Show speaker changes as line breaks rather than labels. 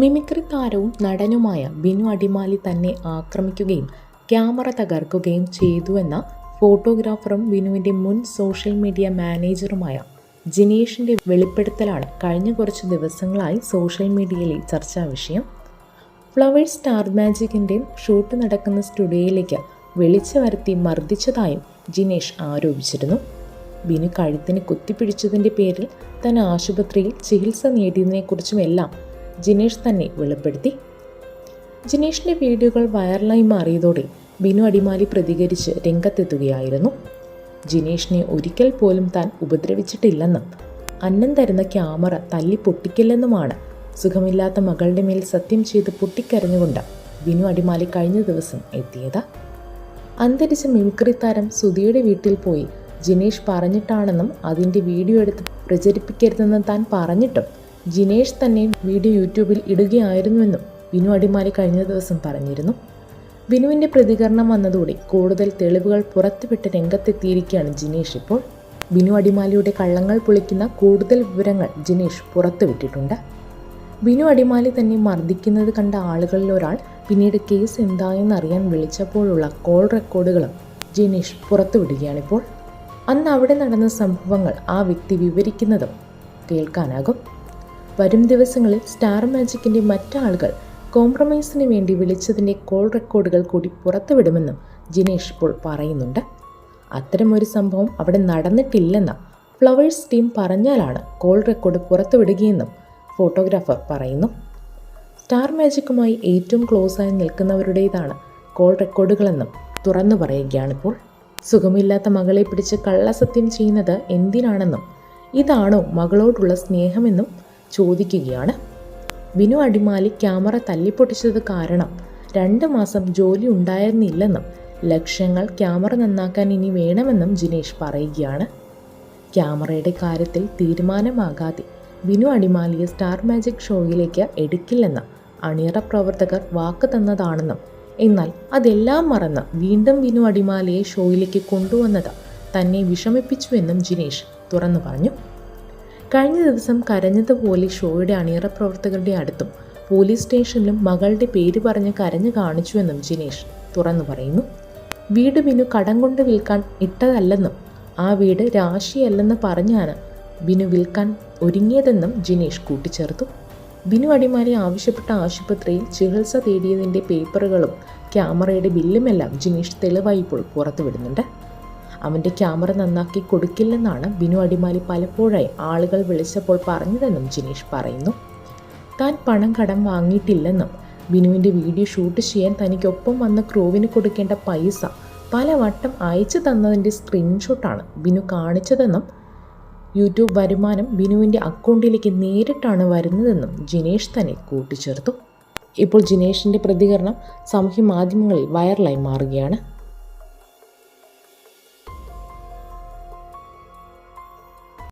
Mimicry താരവും നടനുമായ ബിനു അടിമാലി തന്നെ ആക്രമിക്കുകയും ക്യാമറ തകർക്കുകയും ചെയ്തുവെന്ന ഫോട്ടോഗ്രാഫറും ബിനുവിന്റെ മുൻ സോഷ്യൽ മീഡിയ മാനേജറുമായ ജിനേഷിന്റെ വെളിപ്പെടുത്തലാണ് കഴിഞ്ഞ കുറച്ച് ദിവസങ്ങളായി സോഷ്യൽ മീഡിയയിലെ ചർച്ചാ വിഷയം. ഫ്ലവേഴ്സ് സ്റ്റാർ മാജിക്കിന്റെ ഷൂട്ട് നടക്കുന്ന സ്റ്റുഡിയോയിലേക്ക് വിളിച്ചു വരുത്തി മർദ്ദിച്ചതായും ജിനേഷ് ആരോപിച്ചിരുന്നു. ബിനു കഴുത്തിന് കുത്തിപ്പിടിച്ചതിന്റെ പേരിൽ താൻ ആശുപത്രിയിൽ ചികിത്സ നേടിയതിനെക്കുറിച്ചുമെല്ലാം ജിനേഷ് തന്നെ വെളിപ്പെടുത്തി. ജിനേഷിന്റെ വീഡിയോകൾ വൈറലായി മാറിയതോടെ ബിനു അടിമാലി പ്രതികരിച്ച് രംഗത്തെത്തുകയായിരുന്നു. ജിനേഷിനെ ഒരിക്കൽ പോലും താൻ ഉപദ്രവിച്ചിട്ടില്ലെന്നും അന്നം തരുന്ന ക്യാമറ തല്ലി പൊട്ടിക്കില്ലെന്നുമാണ് സുഖമില്ലാത്ത മകളുടെ മേൽ സത്യം ചെയ്ത് പൊട്ടിക്കരഞ്ഞുകൊണ്ട് ബിനു അടിമാലി കഴിഞ്ഞ ദിവസം എത്തിയത്. അന്തരിച്ച മിമിക്രി താരം സുധിയുടെ വീട്ടിൽ പോയി ജിനേഷ് പറഞ്ഞിട്ടാണെന്നും അതിന്റെ വീഡിയോ എടുത്ത് പ്രചരിപ്പിക്കരുതെന്നും താൻ പറഞ്ഞിട്ടും ജിനേഷ് തന്നെ വീഡിയോ യൂട്യൂബിൽ ഇടുകയായിരുന്നുവെന്നും വിനു അടിമാലി കഴിഞ്ഞ ദിവസം പറഞ്ഞിരുന്നു. വിനുവിന്റെ പ്രതികരണം വന്നതോടെ കൂടുതൽ തെളിവുകൾ പുറത്തുവിട്ട് രംഗത്തെത്തിയിരിക്കുകയാണ് ജിനേഷ് ഇപ്പോൾ. വിനു അടിമാലിയുടെ കള്ളങ്ങൾ പൊളിക്കുന്ന കൂടുതൽ വിവരങ്ങൾ ജിനേഷ് പുറത്തുവിട്ടിട്ടുണ്ട്. വിനു അടിമാലി തന്നെ മർദ്ദിക്കുന്നത് കണ്ട ആളുകളിൽ ഒരാൾ പിന്നീട് കേസ് എന്തായെന്ന് അറിയാൻ വിളിച്ചപ്പോഴുള്ള കോൾ റെക്കോർഡുകളും ജിനേഷ് പുറത്തുവിടുകയാണിപ്പോൾ അന്ന് അവിടെ നടന്ന സംഭവങ്ങൾ ആ വ്യക്തി വിവരിക്കുന്നതും കേൾക്കാനാകും. വരും ദിവസങ്ങളിൽ സ്റ്റാർ മാജിക്കിന്റെ മറ്റാളുകൾ കോംപ്രമൈസിന് വേണ്ടി വിളിച്ചതിന്റെ കോൾ റെക്കോർഡുകൾ കൂടി പുറത്തുവിടുമെന്നും ജിനേഷ് ഇപ്പോൾ പറയുന്നുണ്ട്. അത്തരമൊരു സംഭവം അവിടെ നടന്നിട്ടില്ലെന്ന ഫ്ലവേഴ്സ് ടീം പറഞ്ഞാലാണ് കോൾ റെക്കോർഡ് പുറത്തുവിടുകയെന്നും ഫോട്ടോഗ്രാഫർ പറയുന്നു. സ്റ്റാർ മാജിക്കുമായി ഏറ്റവും ക്ലോസായി നിൽക്കുന്നവരുടേതാണ് കോൾ റെക്കോർഡുകളെന്നും തുറന്നു പറയുകയാണിപ്പോൾ. സുഖമില്ലാത്ത മകളെ പിടിച്ച് കള്ളസത്യം ചെയ്യുന്നത് എന്തിനാണെന്നും ഇതാണോ മകളോടുള്ള സ്നേഹമെന്നും ചോദിക്കുകയാണ്. ബിനു അടിമാലി ക്യാമറ തല്ലിപ്പൊട്ടിച്ചത് കാരണം രണ്ട് മാസം ജോലി ഉണ്ടായിരുന്നില്ലെന്നും ലക്ഷ്യങ്ങൾ ക്യാമറ നന്നാക്കാൻ ഇനി വേണമെന്നും ജിനേഷ് പറയുകയാണ്. ക്യാമറയുടെ കാര്യത്തിൽ തീരുമാനമാകാതെ ബിനു അടിമാലിയെ സ്റ്റാർ മാജിക് ഷോയിലേക്ക് എടുക്കില്ലെന്ന് അണിയറ പ്രവർത്തകർ വാക്ക് തന്നതാണെന്നും എന്നാൽ അതെല്ലാം മറന്ന് വീണ്ടും ബിനു അടിമാലിയെ ഷോയിലേക്ക് കൊണ്ടുവന്നത് തന്നെ വിഷമിപ്പിച്ചുവെന്നും ജിനേഷ് തുറന്നു പറഞ്ഞു. കഴിഞ്ഞ ദിവസം കരഞ്ഞതുപോലെ ഷോയുടെ അണിയറ പ്രവർത്തകരുടെ അടുത്തും പോലീസ് സ്റ്റേഷനിലും മകളുടെ പേര് പറഞ്ഞ് കരഞ്ഞു കാണിച്ചുവെന്നും ജിനേഷ് തുറന്നു പറയുന്നു. വീട് ബിനു കടം കൊണ്ട് വിൽക്കാൻ ഇട്ടതല്ലെന്നും ആ വീട് രാശിയല്ലെന്ന് പറഞ്ഞാണ് ബിനു വിൽക്കാൻ ഒരുങ്ങിയതെന്നും ജിനേഷ് കൂട്ടിച്ചേർത്തു. ബിനു അടിമാലി ആവശ്യപ്പെട്ട ആശുപത്രിയിൽ ചികിത്സ തേടിയതിന്റെ പേപ്പറുകളും ക്യാമറയുടെ ബില്ലുമെല്ലാം ജിനീഷ് തെളിവായി ഇപ്പോൾ പുറത്തുവിടുന്നുണ്ട്. അവന്റെ ക്യാമറ നന്നാക്കി കൊടുക്കില്ലെന്നാണ് ബിനു അടിമാലി പലപ്പോഴായി ആളുകൾ വിളിച്ചപ്പോൾ പറഞ്ഞതെന്നും ജിനീഷ് പറയുന്നു. താൻ പണം കടം വാങ്ങിയിട്ടില്ലെന്നും ബിനുവിന്റെ വീഡിയോ ഷൂട്ട് ചെയ്യാൻ തനിക്കൊപ്പം വന്ന ക്രൂവിന് കൊടുക്കേണ്ട പൈസ പലവട്ടം അയച്ചു തന്നതിന്റെ സ്ക്രീൻഷോട്ടാണ് ബിനു കാണിച്ചതെന്നും യൂട്യൂബ് വരുമാനം ബിനുവിന്റെ അക്കൗണ്ടിലേക്ക് നേരിട്ടാണ് വരുന്നതെന്നും ജിനേഷ് തന്നെ കൂട്ടിച്ചേർത്തു. ഇപ്പോൾ ജിനേഷിന്റെ പ്രതികരണം സാമൂഹ്യ മാധ്യമങ്ങളിൽ വൈറലായി മാറുകയാണ്.